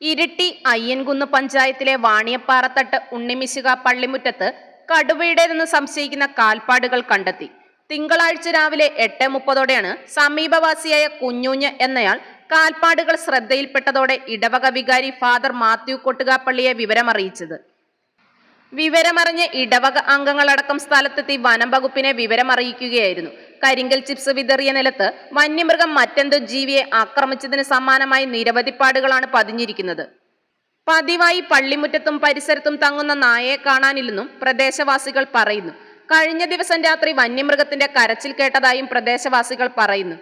ഇരിട്ടി അയ്യൻകുന്ന് പഞ്ചായത്തിലെ വാണിയപ്പാറത്തട്ട് ഉണ്ണിമിശുക പള്ളിമുറ്റത്ത് കടുവയുടേതെന്ന് സംശയിക്കുന്ന കാൽപ്പാടുകൾ കണ്ടെത്തി. തിങ്കളാഴ്ച രാവിലെ എട്ട് മുപ്പതോടെയാണ് സമീപവാസിയായ കുഞ്ഞൂഞ്ഞ് എന്നയാൾ കാൽപ്പാടുകൾ ശ്രദ്ധയിൽപ്പെട്ടതോടെ ഇടവക വികാരി ഫാദർ മാത്യു കൊട്ടുകാപ്പള്ളിയെ വിവരമറിയിച്ചത്. വിവരമറിഞ്ഞ് ഇടവക അംഗങ്ങളടക്കം സ്ഥലത്തെത്തി വനം വകുപ്പിനെ വിവരമറിയിക്കുകയായിരുന്നു. കരിങ്കൽ ചിപ്സ് വിതറിയ നിലത്ത് വന്യമൃഗം മറ്റെന്തോ ജീവിയെ ആക്രമിച്ചതിന് സമാനമായി നിരവധി പാടുകളാണ് പതിഞ്ഞിരിക്കുന്നത്. പതിവായി പള്ളിമുറ്റത്തും പരിസരത്തും തങ്ങുന്ന നായയെ കാണാനില്ലെന്നും പ്രദേശവാസികൾ പറയുന്നു. കഴിഞ്ഞ ദിവസം രാത്രി വന്യമൃഗത്തിന്റെ കരച്ചിൽ കേട്ടതായും പ്രദേശവാസികൾ പറയുന്നു.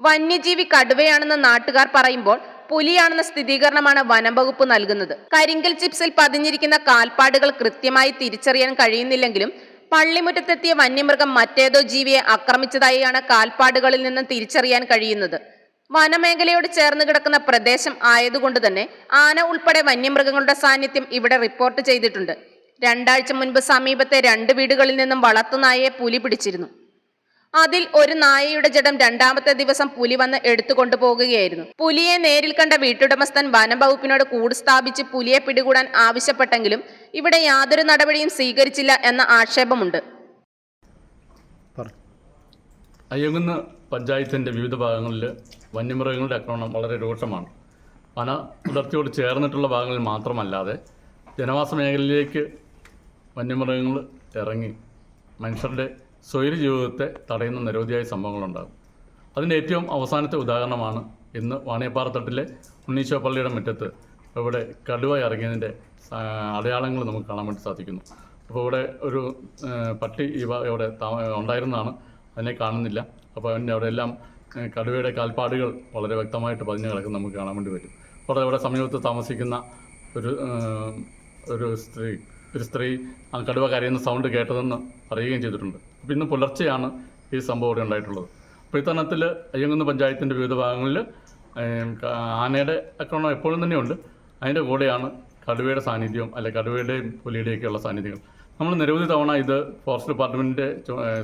വന്യജീവി കടുവയാണെന്ന് നാട്ടുകാർ പറയുമ്പോൾ പുലിയാണെന്ന സ്ഥിരീകരണമാണ് വനം വകുപ്പ് നൽകുന്നത്. കരിങ്കൽ ചിപ്സിൽ പതിഞ്ഞിരിക്കുന്ന കാൽപ്പാടുകൾ കൃത്യമായി തിരിച്ചറിയാൻ കഴിയുന്നില്ലെങ്കിലും പള്ളിമുറ്റത്തെത്തിയ വന്യമൃഗം മറ്റേതോ ജീവിയെ ആക്രമിച്ചതായാണ് കാൽപ്പാടുകളിൽ നിന്ന് തിരിച്ചറിയാൻ കഴിയുന്നത്. വനമേഖലയോട് ചേർന്ന് കിടക്കുന്ന പ്രദേശം ആയതുകൊണ്ട് തന്നെ ആന ഉൾപ്പെടെ വന്യമൃഗങ്ങളുടെ സാന്നിധ്യം ഇവിടെ റിപ്പോർട്ട് ചെയ്തിട്ടുണ്ട്. രണ്ടാഴ്ച മുൻപ് സമീപത്തെ രണ്ട് വീടുകളിൽ നിന്നും വളർത്തുനായയെ പുലി പിടിച്ചിരുന്നു. അതിൽ ഒരു നായയുടെ ജഡം രണ്ടാമത്തെ ദിവസം പുലി വന്ന് എടുത്തു കൊണ്ടുപോകുകയായിരുന്നു പുലിയെ നേരിൽ കണ്ട വീട്ടുടമസ്ഥൻ വനം വകുപ്പിനോട് കൂട് സ്ഥാപിച്ച് പുലിയെ പിടികൂടാൻ ആവശ്യപ്പെട്ടെങ്കിലും ഇവിടെ യാതൊരു നടപടിയും സ്വീകരിച്ചില്ല എന്ന ആക്ഷേപമുണ്ട്. അയ്യങ്കുന്ന് പഞ്ചായത്തിന്റെ വിവിധ ഭാഗങ്ങളിൽ വന്യമൃഗങ്ങളുടെ ആക്രമണം വളരെ രൂക്ഷമാണ്. വന അതിർത്തിയോട് ചേർന്നിട്ടുള്ള ഭാഗങ്ങളിൽ മാത്രമല്ലാതെ ജനവാസ മേഖലയിലേക്ക് വന്യമൃഗങ്ങൾ ഇറങ്ങി മനുഷ്യരുടെ സ്വൈര ജീവിതത്തെ തടയുന്ന നിരവധിയായ സംഭവങ്ങളുണ്ടാകും. അതിന്റെ ഏറ്റവും അവസാനത്തെ ഉദാഹരണമാണ് ഇന്ന് വാണിയപ്പാറത്തട്ടിലെ ഉണ്ണീശോ പള്ളിയുടെ മുറ്റത്ത് ഇവിടെ കടുവ ഇറങ്ങിയതിന്റെ അടയാളങ്ങൾ നമുക്ക് കാണാൻ വേണ്ടി സാധിക്കുന്നു. അപ്പോൾ ഇവിടെ ഒരു പട്ടി ഇവ ഇവിടെ ഉണ്ടായിരുന്നതാണ്. അതിനെ കാണുന്നില്ല. അപ്പോൾ അതിന്റെ അവിടെ എല്ലാം കടുവയുടെ കാൽപ്പാടുകൾ വളരെ വ്യക്തമായിട്ട് പതിഞ്ഞ് കിടക്കുന്ന നമുക്ക് കാണാൻ വേണ്ടി പറ്റും. അവിടെ ഇവിടെ സമീപത്ത് താമസിക്കുന്ന ഒരു ഒരു സ്ത്രീ ഒരു സ്ത്രീ ആ കടുവ കരയുന്ന സൗണ്ട് കേട്ടതെന്ന് പറയുകയും ചെയ്തിട്ടുണ്ട്. അപ്പോൾ ഇന്ന് പുലർച്ചെയാണ് ഈ സംഭവം ഇവിടെ ഉണ്ടായിട്ടുള്ളത്. അപ്പോൾ ഇത്തരണത്തിൽ അയ്യങ്കുന്ന് പഞ്ചായത്തിന്റെ വിവിധ ഭാഗങ്ങളിൽ ആനയുടെ ആക്രമണം എപ്പോഴും തന്നെയുണ്ട്. അതിന്റെ കൂടെയാണ് കടുവയുടെ സാന്നിധ്യം അല്ലെ കടുവയുടെയും പുലിയുടെയൊക്കെയുള്ള സാന്നിധ്യങ്ങൾ. നമ്മൾ നിരവധി തവണ ഇത് ഫോറസ്റ്റ് ഡിപ്പാർട്ട്മെന്റിന്റെ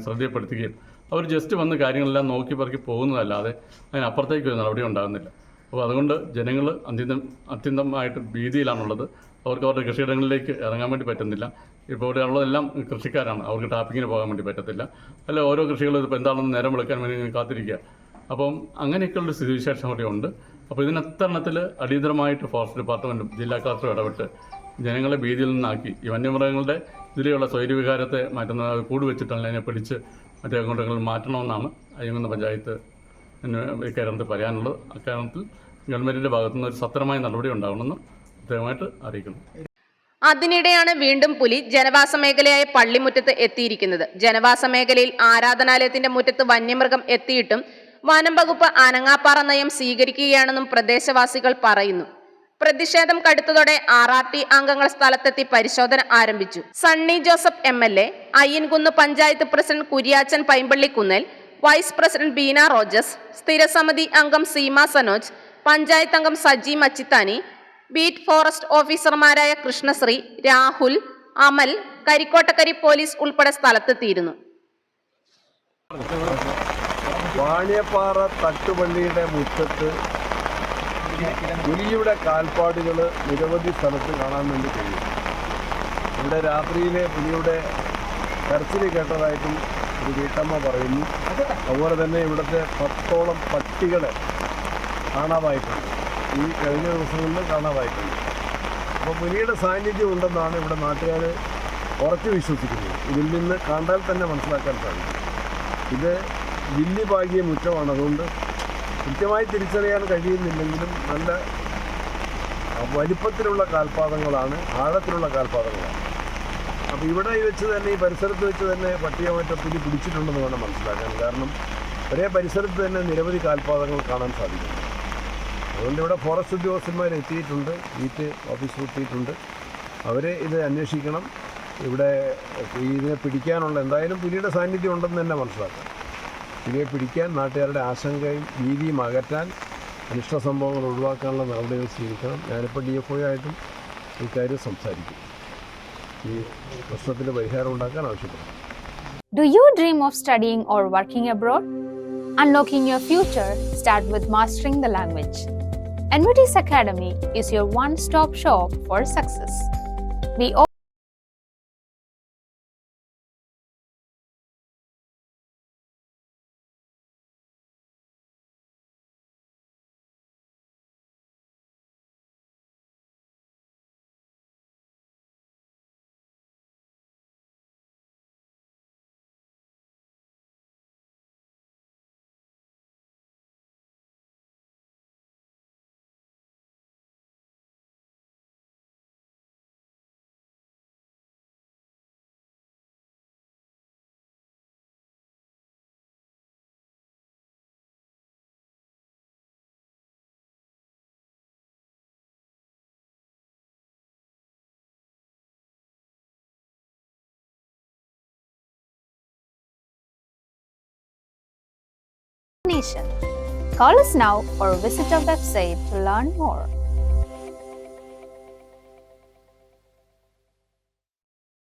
ശ്രദ്ധയപ്പെടുത്തുകയും അവർ ജസ്റ്റ് വന്ന് കാര്യങ്ങളെല്ലാം നോക്കി പറക്കി പോകുന്നതല്ലാതെ അതിനപ്പുറത്തേക്ക് ഒരു നടപടി ഉണ്ടാകുന്നില്ല. അപ്പോൾ അതുകൊണ്ട് ജനങ്ങൾ അത്യന്തം അത്യന്തമായിട്ട് ഭീതിയിലാണുള്ളത്. അവർക്ക് അവരുടെ കൃഷിയിടങ്ങളിലേക്ക് ഇറങ്ങാൻ വേണ്ടി പറ്റുന്നില്ല. ഇപ്പോൾ ഇവിടെ ഉള്ളതെല്ലാം കൃഷിക്കാരാണ്. അവർക്ക് ടാപ്പിങ്ങിന് പോകാൻ വേണ്ടി പറ്റത്തില്ല. അല്ല ഓരോ കൃഷികളും ഇപ്പോൾ എന്താണെന്ന് നേരം വിളിക്കാൻ വേണ്ടി കാത്തിരിക്കുക. അപ്പം അങ്ങനെയൊക്കെയുള്ള സ്ഥിതിവിശേഷം അവിടെ ഉണ്ട്. അപ്പോൾ ഇതിനെത്തരണത്തിൽ അടിയന്തരമായിട്ട് ഫോറസ്റ്റ് ഡിപ്പാർട്ട്മെന്റും ജില്ലാ കളക്ടറും ഇടപെട്ട് ജനങ്ങളെ ഭീതിയിൽ നിന്നാക്കി ഈ വന്യമൃഗങ്ങളുടെ ഇതിലെയുള്ള സ്വൈര്യവികാരത്തെ മാറ്റുന്ന കൂട് വെച്ചിട്ടാണ് അതിനെ പിടിച്ച് മറ്റേ അങ്ങോട്ടങ്ങൾ മാറ്റണമെന്നാണ് അയ്യങ്കുന്ന പഞ്ചായത്ത് കേരളത്തിൽ പറയാനുള്ളത് അക്കാരണത്തിൽ ഭാഗത്തു ഭാഗത്തുനിന്ന് ഒരു സത്രമായ നടപടി ഉണ്ടാവണമെന്ന് പ്രത്യേകമായിട്ട് അറിയിക്കുന്നു. അതിനിടെയാണ് വീണ്ടും പുലി ജനവാസ മേഖലയായ പള്ളിമുറ്റത്ത് എത്തിയിരിക്കുന്നത്. ജനവാസ മേഖലയിൽ ആരാധനാലയത്തിന്റെ മുറ്റത്ത് വന്യമൃഗം എത്തിയിട്ടും വനം വകുപ്പ് അനങ്ങാപ്പാറ നയം സ്വീകരിക്കുകയാണെന്നും പ്രദേശവാസികൾ പറയുന്നു. പ്രതിഷേധം കടുത്തതോടെ ആർ ആർ ടി അംഗങ്ങൾ സ്ഥലത്തെത്തി പരിശോധന ആരംഭിച്ചു. Sunny Joseph M L A Ayyankunnu panchayat president Kuriachan Paimpally Kunnel vice president Beena Rojes സ്ഥിരസമിതി അംഗം സീമ സനോജ് പഞ്ചായത്ത് അംഗം സജി മച്ചിത്താനി ബീറ്റ് ഫോറസ്റ്റ് ഓഫീസർമാരായ കൃഷ്ണശ്രീ രാഹുൽ അമൽ കരിക്കോട്ടക്കരി പോലീസ് ഉൾപ്പെടെ സ്ഥലത്തെത്തിയിരുന്നു. വാണിയപ്പാറ തട്ടുപള്ളിയുടെ മുറ്റത്ത് പുലിയുടെ കാൽപ്പാടുകൾ നിരവധി സ്ഥലത്ത് കാണാൻ വേണ്ടി കഴിയും. ഇവിടെ രാത്രിയിലെ പുലിയുടെ കരച്ചിൽ കേട്ടതായിട്ടും വീട്ടമ്മ പറയുന്നു. അതുപോലെ തന്നെ ഇവിടുത്തെ പത്തോളം പട്ടികളെ കാണാതായിട്ടുണ്ട്. ഈ കഴിഞ്ഞ ദിവസങ്ങളിൽ കാണാതായിട്ടുണ്ട്. അപ്പോൾ പുലിയുടെ സാന്നിധ്യം ഉണ്ടെന്നാണ് ഇവിടെ നാട്ടുകാർ ഉറച്ചു വിശ്വസിക്കുന്നത്. ഇതിൽ നിന്ന് കണ്ടാൽ തന്നെ മനസ്സിലാക്കാൻ സാധിക്കും. ഇത് വില്ലി പാകിയ മുറ്റമാണ്. അതുകൊണ്ട് കൃത്യമായി തിരിച്ചറിയാൻ കഴിയുന്നില്ലെങ്കിലും നല്ല വലിപ്പത്തിലുള്ള കാൽപാദങ്ങളാണ് ആഴത്തിലുള്ള കാൽപാദങ്ങളാണ്. അപ്പോൾ ഇവിടെ വെച്ച് തന്നെ ഈ പരിസരത്ത് വെച്ച് തന്നെ മറ്റ പുലി പിടിച്ചിട്ടുണ്ടെന്ന് വേണം മനസ്സിലാക്കാൻ. കാരണം ഒരേ പരിസരത്ത് തന്നെ നിരവധി കാൽപാദങ്ങൾ കാണാൻ സാധിക്കും. അതുകൊണ്ട് ഇവിടെ ഫോറസ്റ്റ് ഉദ്യോഗസ്ഥന്മാർ എത്തിയിട്ടുണ്ട് ബീറ്റ് ഓഫീസർ എത്തിയിട്ടുണ്ട്. അവർ ഇത് അന്വേഷിക്കണം. ഇവിടെ ഇതിനെ പിടിക്കാനുള്ള എന്തായാലും പുലിയുടെ സാന്നിധ്യം ഉണ്ടെന്ന് തന്നെ മനസ്സിലാക്കാം. പുലിയെ പിടിക്കാൻ നാട്ടുകാരുടെ ആശങ്കയും ഭീതിയും അകറ്റാൻ അനിഷ്ട സംഭവങ്ങൾ ഒഴിവാക്കാനുള്ള നടപടികൾ സ്വീകരിക്കണം. ഞാനിപ്പോൾ ഡി എഫ് ഒ ആയിട്ടും ഇക്കാര്യം സംസാരിക്കും. ഈ പ്രശ്നത്തിന് പരിഹാരം ഉണ്ടാക്കാൻ ആവശ്യപ്പെടും Do you dream of studying or working abroad? Unlocking your future start with mastering the language. NVT's Academy is your one stop shop for success. We Nation. Call us now or visit our website to learn more.